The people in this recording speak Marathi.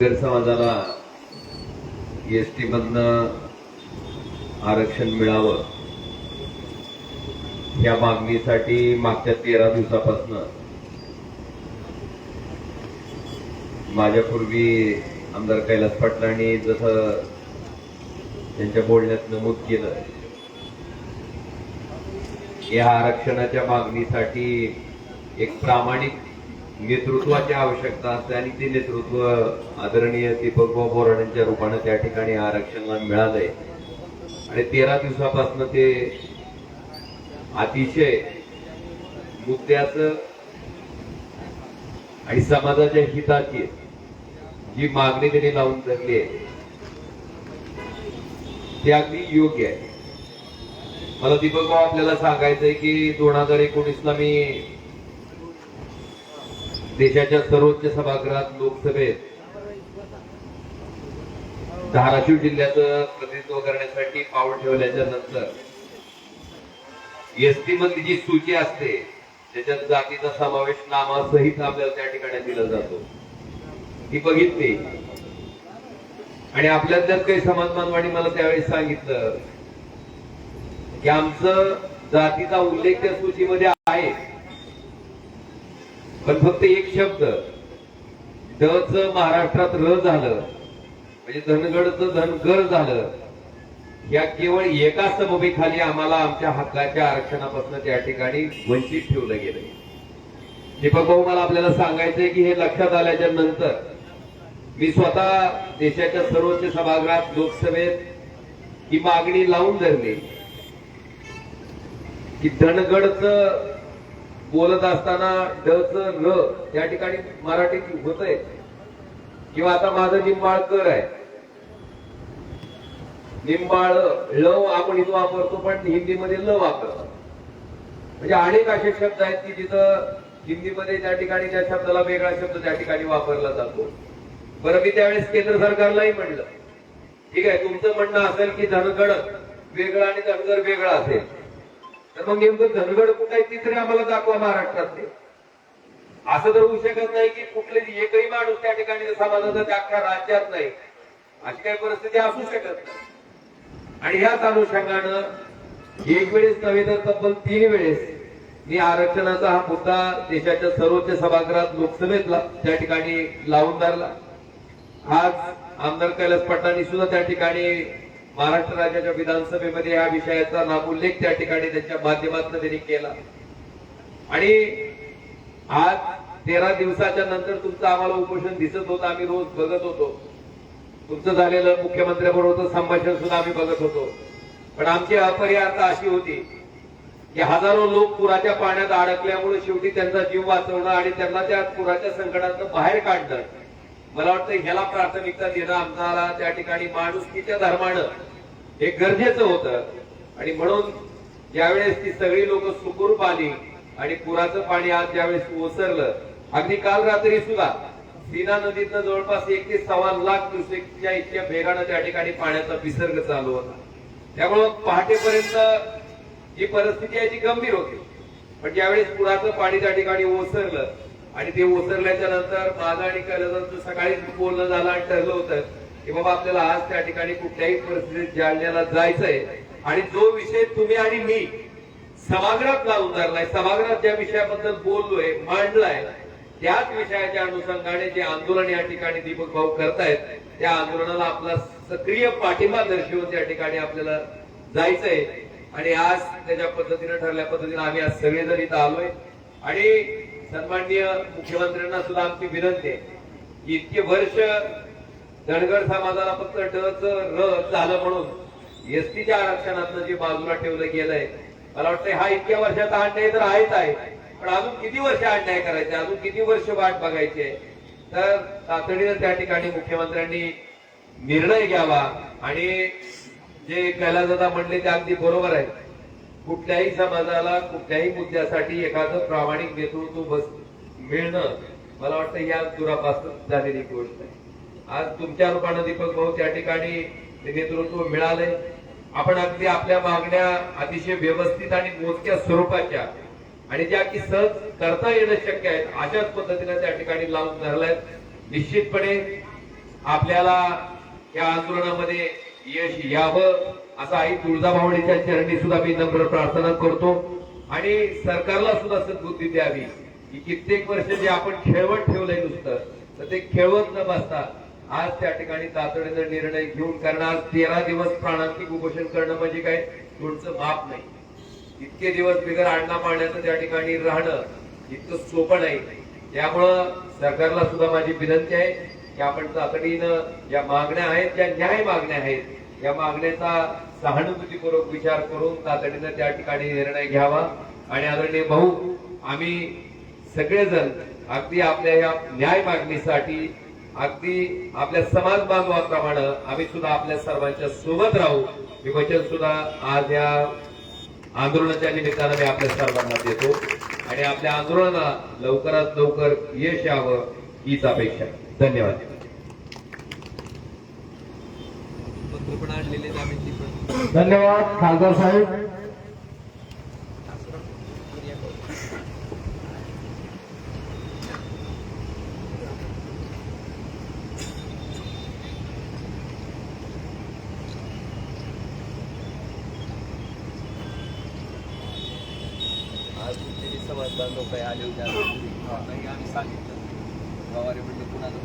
समाजाला एस टी मधन आरक्षण मिळावं या मागणीसाठी मागच्या तेरा दिवसापासून माझ्यापूर्वी आमदार कैलास पाटलांनी जसं त्यांच्या बोलण्यात नमूद केलं या आरक्षणाच्या मागणीसाठी एक प्रामाणिक नेतृत्वाची आवश्यकता असते आणि ते नेतृत्व आदरणीय दीपकभाऊ बोराडेंच्या रूपाने त्या ठिकाणी आरक्षणाला मिळालंय. आणि तेरा दिवसापासून ते अतिशय मुद्द्याचं आणि समाजाच्या हिताची जी मागणी त्यांनी लावून धरली आहे ती अगदी योग्य आहे. मला दीपक भाऊ आपल्याला सांगायचंय की दोन हजार एकोणीसला मी देशाच्या सर्वोच्च सभागृहात लोकसभेत धाराशिव जिल्ह्याचं प्रतिनिधित्व करण्यासाठी पाऊल ठेवल्याच्या नंतर एसटी मधली जी सूची असते त्याच्यात जातीचा समावेश नामासहित आपल्याला त्या ठिकाणी दिला जातो. ती बघितली. आणि आपल्यातल्याच काही समाज बांधवांनी मला त्यावेळेस सांगितलं की आमचं जातीचा उल्लेख त्या सूचीमध्ये आहे. पण फक्त एक शब्द ड च महाराष्ट्रात र झालं म्हणजे धनगडचं धनगर झालं या केवळ एका समभेखाली आम्हाला आमच्या हक्काच्या आरक्षणापासून त्या ठिकाणी वंचित ठेवलं गेलं. दीपक भाऊ मला आपल्याला सांगायचंय की हे लक्षात आल्याच्यानंतर मी स्वतः देशाच्या सर्वोच्च सभागृहात लोकसभेत ही मागणी लावून धरली की धनगडचं बोलत असताना ड च र त्या ठिकाणी मराठीत होत आहे किंवा आता माझं निंबाळकर आहे. निंबाळ ल आपण इथं वापरतो पण हिंदीमध्ये ल वापरतो. म्हणजे अनेक असे शब्द आहेत की जिथं हिंदीमध्ये त्या ठिकाणी त्या शब्दाला वेगळा शब्द त्या ठिकाणी वापरला जातो. बरं मी त्यावेळेस केंद्र सरकारलाही म्हणलं. ठीक आहे तुमचं म्हणणं असेल की धनगड वेगळा आणि धनगर वेगळा असेल. तर मग नेमकं धनगड कुठे आहे तिसरे आम्हाला दाखवा महाराष्ट्रातले. असं तर होऊ शकत नाही की कुठले एकही माणूस त्या ठिकाणी समाजाचा त्या राज्यात नाही अशी काही परिस्थिती असू शकत नाही. आणि ह्याच अनुषंगानं एक वेळेस नव्हे तर तब्बल तीन वेळेस मी आरक्षणाचा हा मुद्दा देशाच्या सर्वोच्च सभागृहात लोकसभेत त्या ठिकाणी लावून धरला. आज आमदार कैलास पाटलांनी सुद्धा त्या ठिकाणी महाराष्ट्र राज्याच्या विधानसभेमध्ये या विषयाचा नामोल्लेख त्या ठिकाणी त्यांच्या माध्यमातून त्यांनी केला. आणि आज तेरा दिवसाच्या नंतर तुमचं आम्हाला उपोषण दिसत होतं आम्ही रोज बघत होतो. तुमचं झालेलं मुख्यमंत्र्याबरोबरचं संभाषण सुद्धा आम्ही बघत होतो. पण आमची अपरिहार्यता अशी होती की हजारो लोक पुराच्या पाण्यात अडकल्यामुळे शेवटी त्यांचा जीव वाचवणं आणि त्यांना त्या पुराच्या संकटातून बाहेर काढणं मला वाटतं ह्याला प्राथमिकता देणं आमदारा त्या ठिकाणी माणुसकीच्या धर्मानं हे गरजेचं होतं. आणि म्हणून ज्यावेळेस ती सगळी लोक सुखरूप आली आणि पुराचं पाणी आज ज्यावेळेस ओसरलं अगदी काल रात्री सुद्धा सीना नदीतनं जवळपास एक ते सव्वा लाख क्युसेकच्या इतक्या वेगानं त्या ठिकाणी पाण्याचा विसर्ग चालू होता. त्यामुळं पहाटेपर्यंत जी परिस्थिती आहे ती गंभीर होती. पण ज्यावेळेस पुराचं पाणी त्या ठिकाणी ओसरलं आणि ते ओसरल्याच्या नंतर माझं आणि कैलासांचं सकाळीच बोलणं झालं आणि ठरलं होतं की बाबा आपल्याला आज त्या ठिकाणी कुठल्याही परिस्थितीत जालन्याला जायचंय. आणि जो विषय तुम्ही आणि मी सभागृहात लावून धरलाय सभागृहात ज्या विषयाबद्दल बोललोय मांडलाय त्याच विषयाच्या अनुषंगाने जे आंदोलन या ठिकाणी दीपक भाऊ करतायत त्या आंदोलनाला आपला सक्रिय पाठिंबा दर्शवून त्या ठिकाणी आपल्याला जायचंय. आणि आज त्याच्या पद्धतीने ठरल्या पद्धतीने आम्ही आज सगळेजण इथं आलोय. आणि सन्माननीय मुख्यमंत्र्यांना सुद्धा आमची विनंती आहे की इतके वर्ष धनगर समाजाला फक्त ड च र झालं म्हणून एसटीच्या आरक्षणातनं जे बाजूला ठेवलं गेलंय मला वाटतं हा इतक्या वर्षाचा अन्याय तर आहेच आहे. पण अजून किती वर्ष अन्याय करायचे? अजून किती वर्ष वाट बघायची आहे? तर तातडीनं त्या ठिकाणी मुख्यमंत्र्यांनी निर्णय घ्यावा आणि जे कैलासदा म्हणले ते अगदी बरोबर आहे कुठल्याही समाजाला कुठल्याही मुद्द्यासाठी एखादं प्रामाणिक नेतृत्व बस मिळणं मला वाटतं या दुरापासून झालेली गोष्ट आहे. आज तुमच्या रूपानं दीपक भाऊ त्या ठिकाणी नेतृत्व मिळालंय. आपण अगदी आपल्या मागण्या अतिशय व्यवस्थित आणि मोजक्या स्वरूपाच्या आणि ज्या की सहज करता येणं शक्य आहेत अशाच पद्धतीने त्या ठिकाणी लावून धरलाय निश्चितपणे आपल्याला या आंदोलनामध्ये यश यावं. असं आई तुळजाभवानीच्या चरणी सुद्धा मी नम्र प्रार्थना करतो. आणि सरकारला सुद्धा सद्बुद्धी द्यावी. की कित्येक वर्ष जे आपण खेळवत ठेवलंय नुसतं तर ते खेळवत न बसता आज त्या ठिकाणी तातडीनं निर्णय घेऊन कारण आज तेरा दिवस प्राणांतिक उपोषण करणं म्हणजे काय? तुमचं माप नाही. इतके दिवस बिगर आणणा पाण्याचं त्या ठिकाणी राहणं इतकं सोपं नाही. त्यामुळं सरकारला सुद्धा माझी विनंती आहे की आपण तातडीनं ज्या मागण्या आहेत ज्या न्याय मागण्या आहेत या मागण्याचा सहानुभूतीपूर्वक विचार करून तातडीनं त्या ठिकाणी निर्णय घ्यावा. आणि आदरणीय भाऊ आम्ही सगळेजण अगदी आपल्या या न्याय मागणीसाठी अगदी आपल्या समाज बांधवाप्रमाणे आम्ही सुद्धा आपल्या सर्वांच्या सोबत राहू. हे वचन सुद्धा आज या आंदोलनाच्या निमित्तानं मी आपल्या सर्वांना देतो. आणि आपल्या आंदोलनाला लवकरात लवकर यश यावं हीच अपेक्षा. आहे. धन्यवाद. धन्यवाद खासदार साहेब. आज तुमचे समाज बांधव काही आले होते. आम्ही सांगितलं. पवार म्हणलं कुणाचं